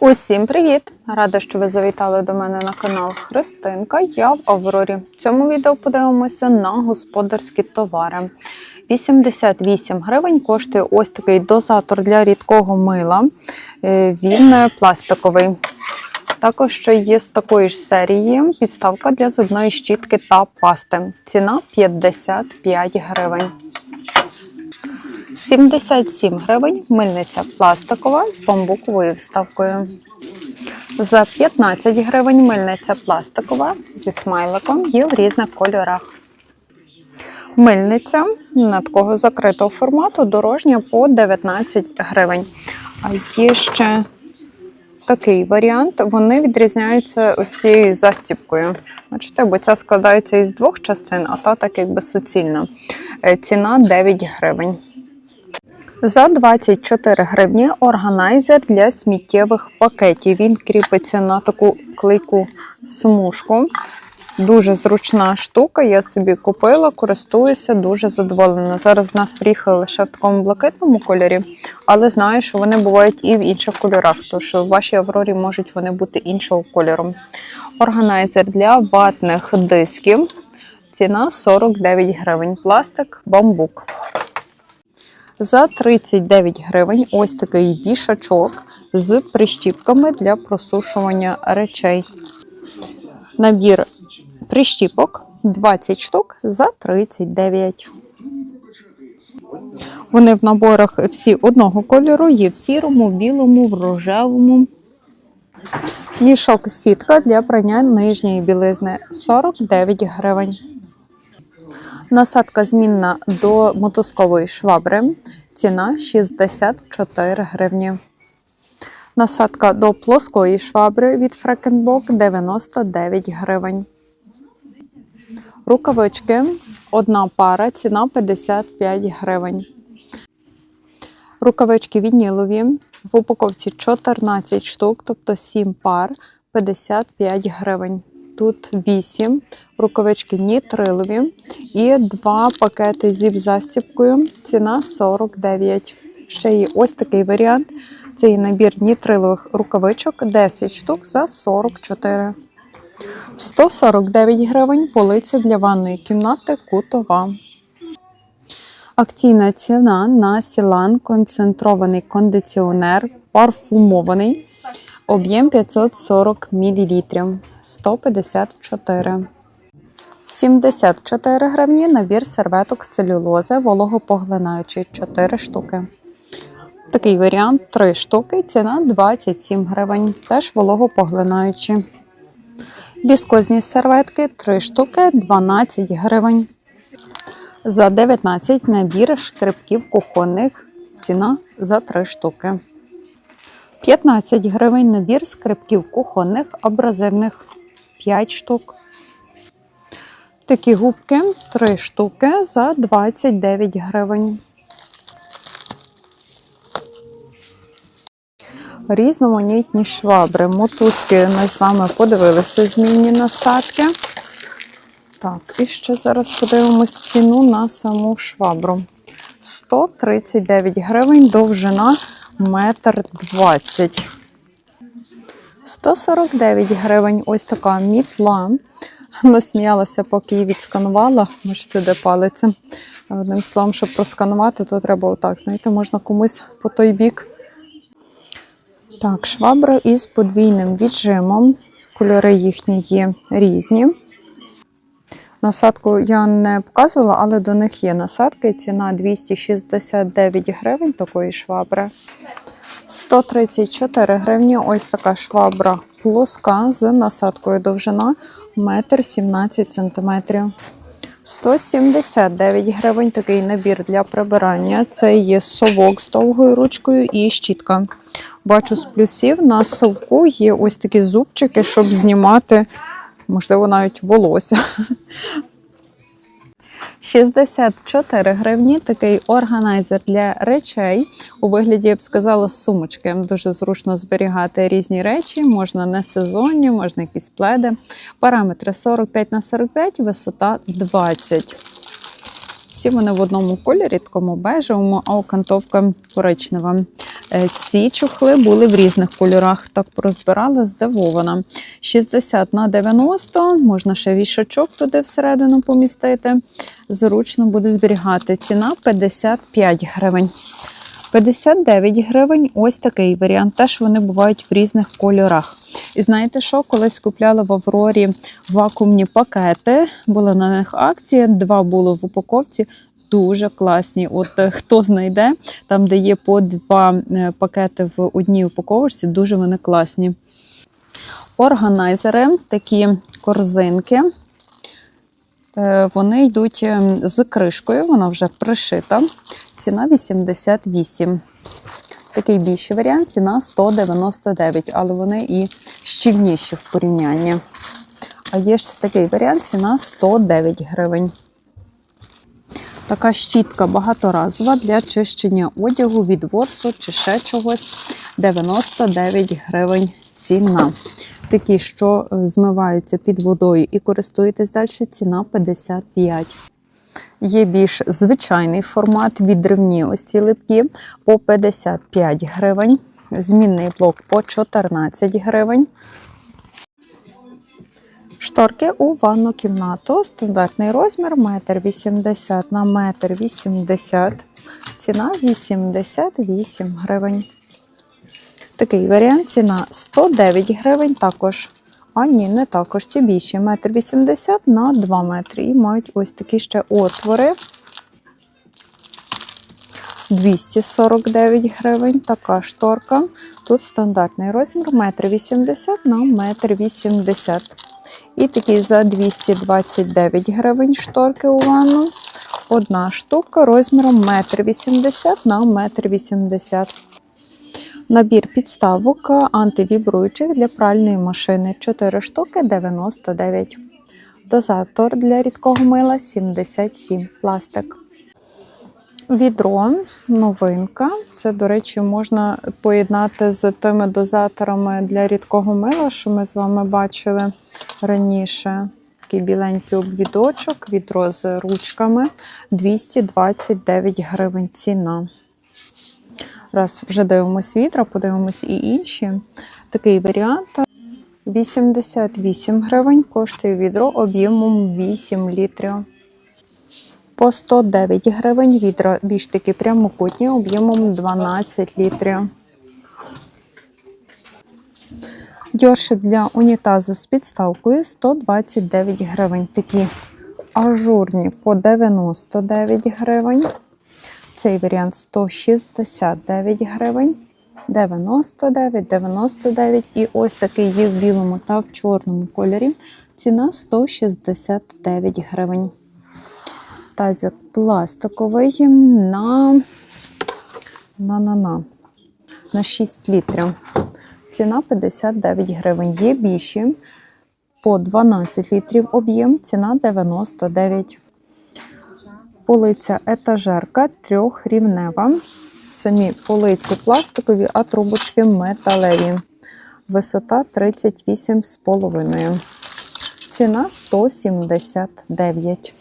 Усім привіт! Рада, що ви завітали до мене на канал Христинка. Я в Аврорі. В цьому відео подивимося на господарські товари. 88 гривень коштує ось такий дозатор для рідкого мила. Е, Він е, пластиковий. Також ще є з такої ж серії підставка для зубної щітки та пасти. Ціна 55 гривень. 77 гривень мильниця пластикова з бамбуковою вставкою. За 15 гривень мильниця пластикова зі смайликом є в різних кольорах. Мильниця на такого закритого формату дорожня по 19 гривень. А є ще такий варіант. Вони відрізняються ось цією застіпкою. Бачите, бо ця складається із двох частин, а та так якби суцільна. Е, Ціна 9 гривень. За 24 гривні органайзер для сміттєвих пакетів. Він кріпиться на таку клейку смужку. Дуже зручна штука. Я собі купила, користуюся, дуже задоволена. Зараз в нас приїхали лише в такому блакитному кольорі, але знаю, що вони бувають і в інших кольорах, що в вашій аврорі можуть вони бути іншого кольору. Органайзер для ватних дисків. Ціна 49 гривень. Пластик, бамбук. За 39 гривень ось такий вішачок з прищіпками для просушування речей. Набір прищіпок 20 штук за 39. Вони в наборах всі одного кольору, є в сірому, в білому, в рожевому. Мішок сітка для прання нижньої білизни 49 гривень. Насадка змінна до мотузкової швабри. Ціна 64 гривні. Насадка до плоскої швабри від Фрекенбок 99 гривень. Рукавички. Одна пара, ціна 55 гривень. Рукавички вінілові. В упаковці 14 штук, тобто 7 пар, 55 гривень. Тут 8 рукавички нітрилові і 2 пакети зіп застіпкою. Ціна 49. Ще є ось такий варіант. Це є набір нітрилових рукавичок 10 штук за 44. 149 гривень полиця для ванної кімнати кутова. Акційна ціна на Сілан концентрований кондиціонер парфумований. Об'єм 540 мл 154. 74 гривні набір серветок з целюлози вологопоглинаючий 4 штуки. Такий варіант 3 штуки, ціна 27 гривень, теж вологопоглинаючі. Віскозні серветки 3 штуки 12 гривень. За 19 набір шкребків кухонних. Ціна за 3 штуки. 15 гривень набір скрипків кухонних абразивних 5 штук. Такі губки 3 штуки за 29 гривень. Різноманітні швабри, мотузки. Ми з вами подивилися змінні насадки. Так, і ще зараз подивимось ціну на саму швабру. 139 гривень, довжина метр двадцять. 149 гривень. Ось така мітла. Насміялася, поки її відсканувала. Бачите, де палиця. Одним словом, щоб просканувати, то треба отак. Знаєте, можна комусь по той бік. Так, швабра із подвійним віджимом. Кольори їхні є різні. Насадку я не показувала, але до них є насадки. Ціна 269 гривень такої швабри. 134 гривні. Ось така швабра плоска з насадкою довжина 1,17 см. 179 гривень такий набір для прибирання. Це є совок з довгою ручкою і щітка. Бачу з плюсів на совку є ось такі зубчики, щоб знімати, можливо, навіть волосся. 64 гривні такий органайзер для речей. У вигляді, я б сказала, сумочки. Дуже зручно зберігати різні речі, можна не сезонні, можна якісь пледи. Параметри 45 на 45, висота 20. Всі вони в одному кольорі, такому бежевому, а окантовка коричнева. Е, Ці чохли були в різних кольорах. Так прозбирала, здивована. 60 на 90, можна ще вішачок туди всередину помістити. Зручно буде зберігати. Ціна 55 гривень. 59 гривень ось такий варіант. Теж вони бувають в різних кольорах. І знаєте що? Колись купляла в Аврорі вакуумні пакети, була на них акція, два було в упаковці. Дуже класні. От е, хто знайде, там, де є по два е, пакети в одній упаковочці, дуже вони класні. Органайзери, такі корзинки. Е, Вони йдуть ем, з кришкою, вона вже пришита. Ціна 88. Такий більший варіант, ціна 199, але вони і щільніші в порівнянні. А є ще такий варіант, ціна 109 гривень. Така щітка багаторазова для чищення одягу від ворсу чи ще чогось. 99 гривень ціна. Такі, що е, змиваються під водою і користуєтесь далі, ціна 55. Є більш звичайний формат, відривні ось ці липкі по 55 гривень. Змінний блок по 14 гривень. Шторки у ванну кімнату. Стандартний розмір 1,80 м на 1,80 м. Ціна 88 гривень. Такий варіант ціна 109 гривень також. А ні, не також. Ці більші 1,80 м на 2 метри. І мають ось такі ще отвори. 249 гривень. Така шторка. Тут стандартний розмір 1,80 м на 1,80 м. І такі за 229 гривень шторки у ванну. Одна штука розміром 1,80 м на 1,80 м. Набір підставок антивібруючих для пральної машини 4 штуки 99. Дозатор для рідкого мила 77 пластик. Відро новинка. Це, до речі, можна поєднати з тими дозаторами для рідкого мила, що ми з вами бачили раніше. Такий біленький обвідочок, відро з ручками 229 гривень ціна. Раз вже дивимось відра, подивимось і інші. Такий варіант 88 гривень коштує відро об'ємом 8 літрів. По 109 гривень відра більш такі прямокутні об'ємом 12 літрів. Дьоршик для унітазу з підставкою 129 гривень. Такі ажурні по 99 гривень. Цей варіант 169 гривень, 99, 99 і ось такий є в білому та в чорному кольорі. Ціна 169 гривень. Тазик пластиковий на, на, на, на, на 6 літрів. Ціна 59 гривень. Є більші по 12 літрів об'єм, ціна 99 Полиця етажерка трьохрівнева. Самі полиці пластикові, а трубочки металеві. Висота 38,5. Ціна 179.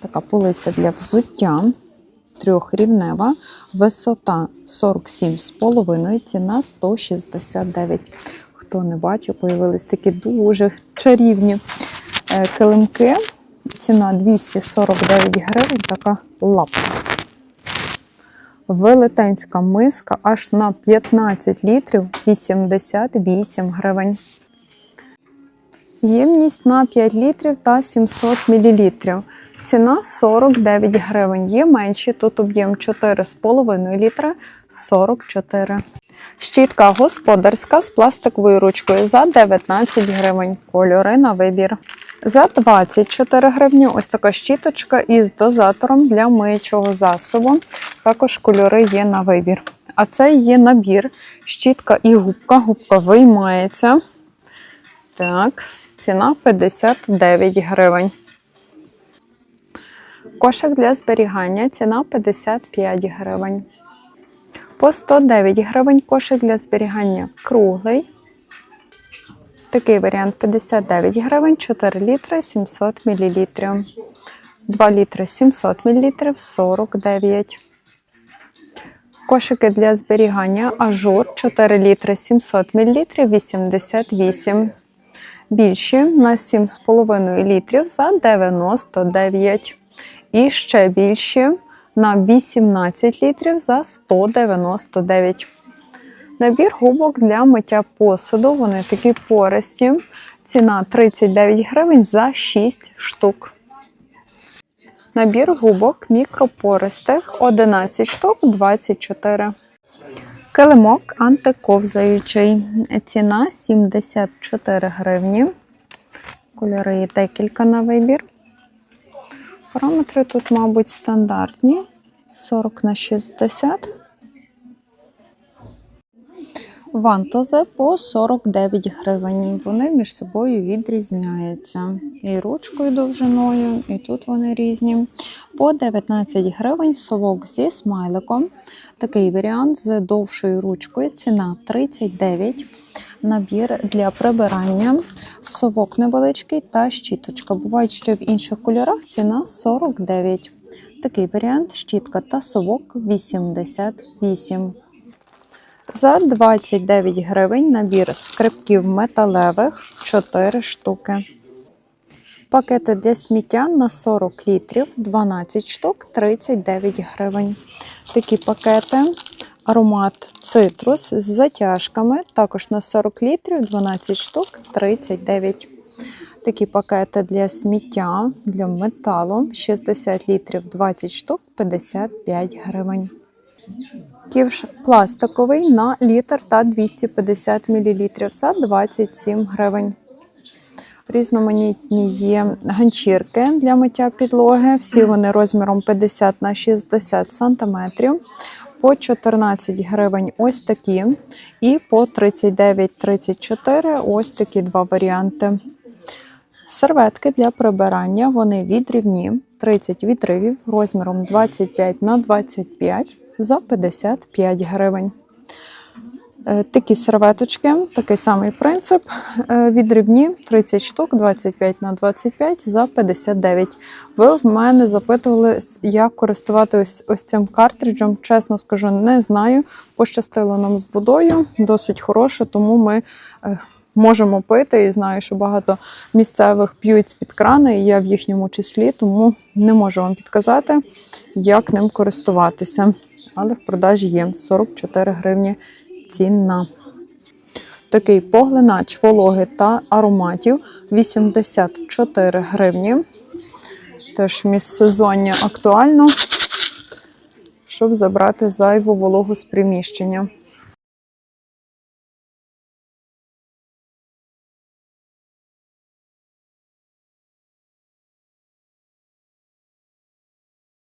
Така полиця для взуття трьохрівнева. Висота 47,5. Ціна 169. Хто не бачив, появились такі дуже чарівні е, килимки. Ціна 249 гривень, така лапка. Велетенська миска аж на 15 літрів 88 гривень. Ємність на 5 літрів та 700 мл. Ціна 49 гривень. Є менші, тут об'єм 4,5 літра 44. Щітка господарська з пластиковою ручкою за 19 гривень. Кольори на вибір. За 24 гривні ось така щіточка із дозатором для миючого засобу. Також кольори є на вибір. А це є набір, щітка і губка. Губка виймається. Так, ціна 59 гривень. Кошик для зберігання ціна 55 гривень. По 109 гривень кошик для зберігання круглий. Такий варіант 59 гривень, 4 літри 700 мл. 2 літри 700 мл 49. Кошики для зберігання ажур 4 літри 700 мл 88. Більші на 7,5 літрів за 99. І ще більші на 18 літрів за 199. Набір губок для миття посуду. Вони такі пористі. Ціна 39 гривень за 6 штук. Набір губок мікропористих 11 штук 24. Килимок антиковзаючий. Ціна 74 гривні. Кольори є декілька на вибір. Параметри тут, мабуть, стандартні. 40 на 60. Вантози по 49 гривень. Вони між собою відрізняються. І ручкою довжиною, і тут вони різні. По 19 гривень совок зі смайликом. Такий варіант з довшою ручкою. Ціна 39. Набір для прибирання, совок невеличкий та щіточка. Бувають, що в інших кольорах ціна 49. Такий варіант щітка та совок 88. За 29 гривень набір скрипків металевих 4 штуки. Пакети для сміття на 40 літрів 12 штук 39 гривень. Такі пакети. Аромат цитрус з затяжками. Також на 40 літрів 12 штук 39. Такі пакети для сміття, для металу 60 літрів 20 штук 55 гривень. Ківш пластиковий на літр та 250 мл за 27 гривень. Різноманітні є ганчірки для миття підлоги. Всі вони розміром 50 на 60 см. По 14 гривень ось такі. І по 39-34 ось такі два варіанти. Серветки для прибирання вони відрівні 30 відривів розміром 25 на 25 за 55 гривень. Е, Такі серветочки, такий самий принцип. Е, Відрібні 30 штук, 25 на 25 за 59. Ви в мене запитували, як користуватися ось цим картриджем. Чесно скажу, не знаю. Пощастило нам з водою, досить хороше, тому ми е, можемо пити. І знаю, що багато місцевих п'ють з-під крани, і я в їхньому числі, тому не можу вам підказати, як ним користуватися. Але в продажі є 44 гривні ціна. Такий поглинач вологи та ароматів 84 гривні. Теж міжсезоння актуально, щоб забрати зайву вологу з приміщення.